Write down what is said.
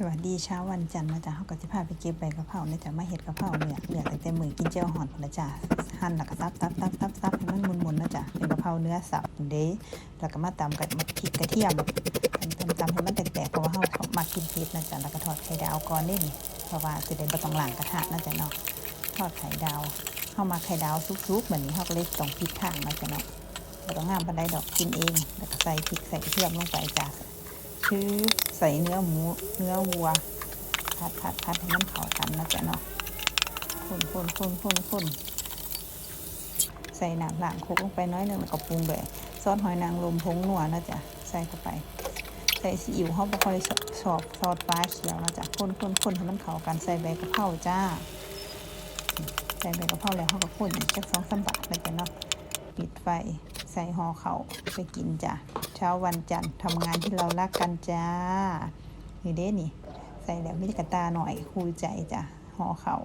สวัสดีเช้าวันจันทร์นะจ๊ะเขาก็จะพาไปเก็บใบกระเพราเนี่ยจ้ะมาเห็ดกระเพราเนี่ยเหลือแต่แต่มือกินเจียวหอนพนละจ้ะหั่นแล้วก็ซับซับซับซับซับให้มันมุนๆนะจ๊ะเป็นกระเพราเนื้อสับเด้แล้วก็มาตำกับพริกกระเทียมตำตำตำให้มันแตกๆเพราะว่าเขามากินเผ็ดนะจ๊ะแล้วก็ทอดไข่ดาวก่อนนี่เพราะว่าจะได้บ่ต้องล้างกระทะนะจ๊ะเนาะทอดไข่ดาวเข้ามาไข่ดาวซุกๆเหมือนนี้เขาก็เลยต้องพริกทางนะจ๊ะเนาะบ่ต้องงามปานใดดอกกินเอง แล้วก็ใส่พริกใส่กระเทียมลงไปจ้ะ ชื่อใส่เนื้อหมูเนื้อวัวพัดพัดพัดให้มันเข้ากันนะจ๊ะเนาะคนคนคนคนคนใส่น้ำล้างโคกลงไปน้อยหนึงแล้วก็ปรุงด้วยซอสหอยนางรมผงหนัวนะจ๊ะใส่เข้าไป ใส่ซีอิ๊วเขาบ่ค่อยชอบชอบซอสฟ้าเขียวนะจ๊ะคนคนคนให้มันเข้ากันใส่ใบกะเพราจ้าใส่ใบกะเพราแล้วเขาก็คนอีกสักสองสามบาทนะจ๊ะเนาะปิดไฟ ใส่ห่อเขาไปกินจ้ะ เช้าวันจันทร์ทำงานที่เรารักกันจ้านี่เด้นี่ ใส่แล้วมิกระตาหน่อยคูใจจ้ะห่อเขา